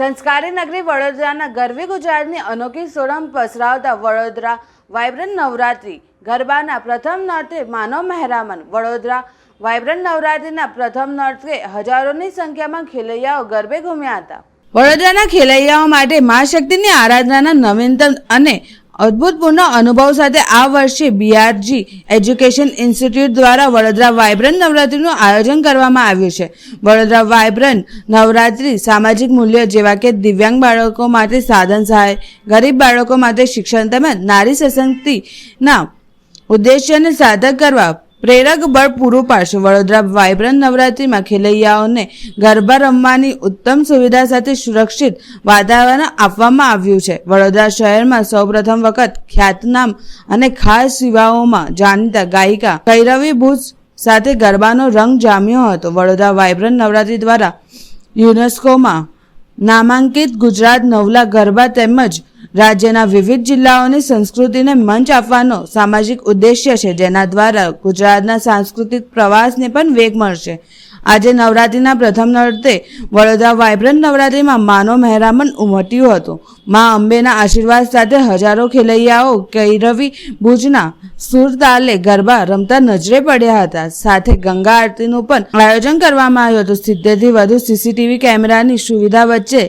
સંસ્કારી નગરી વડોદરાના ગરવી ગુજરાતની અનોખી સોડમ પસરાવતા વડોદરા વાઇબ્રન્ટ નવરાત્રિ ગરબાના પ્રથમ નર્તે માનવ મહેરામન વડોદરા વાઇબ્રન્ટ નવરાત્રિના પ્રથમ નર્તે હજારોની સંખ્યામાં ખેલૈયાઓ ગરબે ઘૂમ્યા હતા. વડોદરાના ખેલૈયાઓ માટે મા શક્તિની આરાધનાના નવીનતમ અને અદ્ભુતપૂર્ણ અનુભવ સાથે આ વર્ષે બીઆરજી એજ્યુકેશન ઇન્સ્ટિટ્યૂટ દ્વારા વડોદરા વાઇબ્રન્ટ નવરાત્રિનું આયોજન કરવામાં આવ્યું છે. વડોદરા વાયબ્રન્ટ નવરાત્રિ સામાજિક મૂલ્યો જેવા કે દિવ્યાંગ બાળકો માટે સાધન સહાય, ગરીબ બાળકો માટે શિક્ષણ તેમજ નારી સશક્તિના ઉદ્દેશ્યને સાધક કરવા પ્રેરક બળ પૂરું પાડશે. વડોદરા વાયબ્રન્ટ નવરાત્રિમાં ખેલૈયાઓને ગરબા રમવાની ઉત્તમ સુવિધા સાથે સુરક્ષિત વાતાવરણ આપવામાં આવ્યું છે. વડોદરા શહેરમાં સૌપ્રથમ વખત ખ્યાતનામ અને ખાસ સેવાઓમાં જાણીતા ગાયિકા કૈરવી ભૂજ સાથે ગરબાનો રંગ જામ્યો હતો. વડોદરા વાયબ્રન્ટ નવરાત્રિ દ્વારા યુનેસ્કોમાં નામાંકિત ગુજરાત નવલા ગરબા તેમજ રાજ્યના વિવિધ જિલ્લાઓની સંસ્કૃતિને મંચ આપવાનો સામાજિક ઉદ્દેશ્ય છે, જેના દ્વારા ગુજરાતના સાંસ્કૃતિક પ્રવાસને પણ વેગ મળશે. આજે નવરાત્રિના પ્રથમ નર્તે વડોદરા વાઇબ્રન્ટ નવરાત્રિમાં માનો મહેરામણ ઉમટ્યું હતું. મા અંબેના આશીર્વાદ સાથે હજારો ખેલૈયાઓ, કૈરવી, ભુજના સુર તાલે ગરબા રમતા નજરે પડ્યા હતા. સાથે ગંગા આરતીનું પણ આયોજન કરવામાં આવ્યું હતું. સિત્તેરથી વધુ સીસીટીવી કેમેરાની સુવિધા વચ્ચે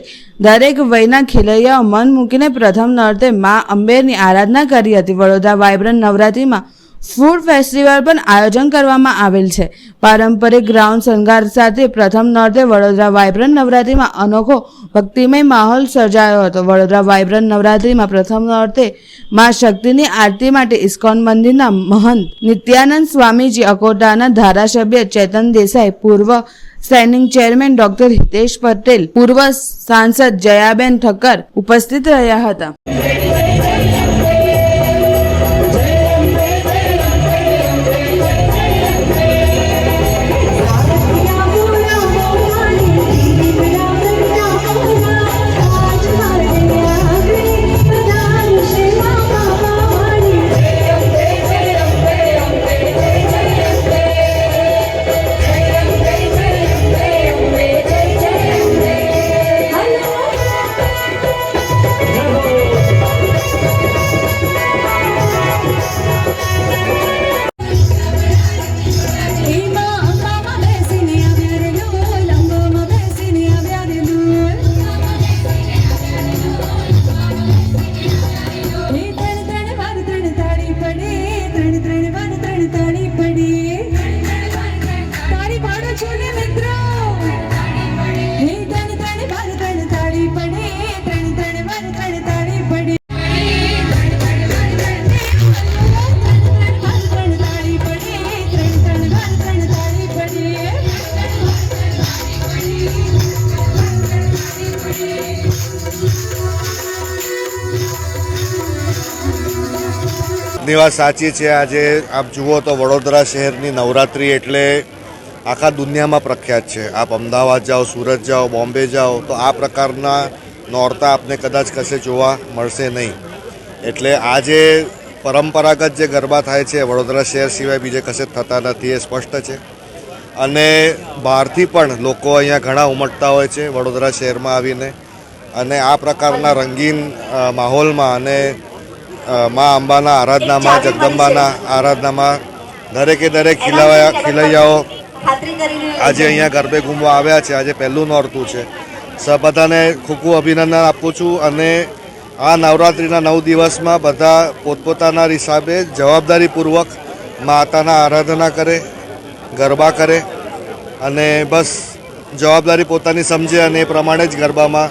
દરેક વયના ખેલૈયાઓ મન મૂકીને પ્રથમ નર્તે મા અંબેની આરાધના કરી હતી. વડોદરા વાયબ્રન્ટ નવરાત્રિમાં ફૂડ ફેસ્ટિવલ પણ આયોજન કરવામાં આવેલ છે. પારંપરિક ગ્રાઉન્ડ શણગાર સાથે પ્રથમ નોરતે વડોદરા વાયબ્રન્ટ નવરાત્રિમાં અનોખો ભક્તિમય માહોલ સર્જાયો હતો. વડોદરા વાઇબ્રન્ટ નવરાત્રિમાં પ્રથમ અર્થે મા શક્તિની આરતી માટે ઇસ્કોન મંદિરના મહંત નિત્યાનંદ સ્વામીજી અકોટાના ધારાસભ્ય ચેતન દેસાઈ, પૂર્વ standing chairman doctor Hitesh Patel, પૂર્વ સાંસદ જયાબેન ઠક્કર ઉપસ્થિત રહ્યા હતા. ની વાત સાચી છે. આજે આપ જુઓ તો વડોદરા શહેરની નવરાત્રિ એટલે આખા દુનિયામાં પ્રખ્યાત છે. આપ અમદાવાદ જાઓ, સુરત જાઓ, બોમ્બે જાઓ, તો આ પ્રકારના નોરતા આપને કદાચ કશે જોવા મળશે નહીં. એટલે આજે પરંપરાગત જે ગરબા થાય છે, વડોદરા શહેર સિવાય બીજે કશે થતા નથી એ સ્પષ્ટ છે. અને બહારથી પણ લોકો અહીંયા ઘણા ઉમટતા હોય છે વડોદરા શહેરમાં આવીને. અને આ પ્રકારના રંગીન માહોલમાં અને મા અંબાના આરાધનામાં જગદંબાના આરાધનામાં દરેકે દરેક ખીલવાયા ખીલૈયાઓ આજે અહીંયા ગરબે ઘૂમવા આવ્યા છે. આજે પહેલું નોરતું છે. સ બધાને ખૂબ ખૂબ અભિનંદન આપું છું અને આ નવરાત્રિના નવ દિવસમાં બધા પોતપોતાના હિસાબે જવાબદારીપૂર્વક માતાના આરાધના કરે ગરબા કરે અને બસ જવાબદારી પોતાની સમજે અને એ પ્રમાણે જ ગરબામાં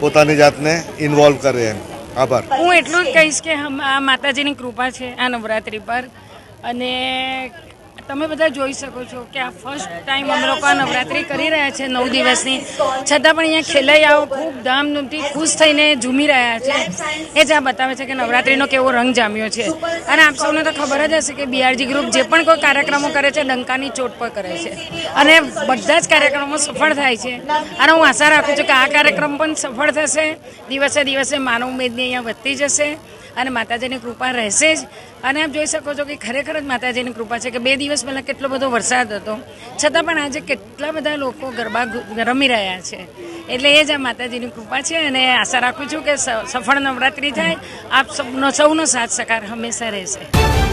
પોતાની જાતને ઇન્વોલ્વ કરે એમ. આભાર. હું એટલું જ કહીશ કે આ માતાજીની કૃપા છે આ નવરાત્રિ પર. અને તમે બધા જોઈ શકો છો કે આ ફર્સ્ટ ટાઈમ અમે લોકો નવરાત્રિ કરી રહ્યા છે નવ દિવસની. છતાં પણ અહીંયા ખેલૈયાઓ ખૂબ ધામધૂમથી ખુશ થઈને ઝૂમી રહ્યા છે. એ જ આ બતાવે છે કે નવરાત્રિનો કેવો રંગ જામ્યો છે. અને આપ સૌને તો ખબર જ હશે કે બીઆરજી ગ્રુપ જે પણ કોઈ કાર્યક્રમો કરે છે, ડંકાની ચોટ પર કરે છે. અને બધા જ કાર્યક્રમો સફળ થાય છે. અને હું આશા રાખું છું કે આ કાર્યક્રમ પણ સફળ થશે. દિવસે દિવસે માનવ મેદની અહીંયા વધતી જશે. અને માતાજીની કૃપા રહેશે જ. અને આપ જોઈ શકો છો કે ખરેખર જ માતાજીની કૃપા છે કે બે દિવસ પહેલાં કેટલો બધો વરસાદ હતો. છતાં પણ આજે કેટલા બધા લોકો ગરબા રમી રહ્યા છે. એટલે એ જ આ માતાજીની કૃપા છે અને આશા રાખું છું કે સફળ નવરાત્રિ થાય. આપ સૌનો સૌનો સાથ સહકાર હંમેશા રહેશે.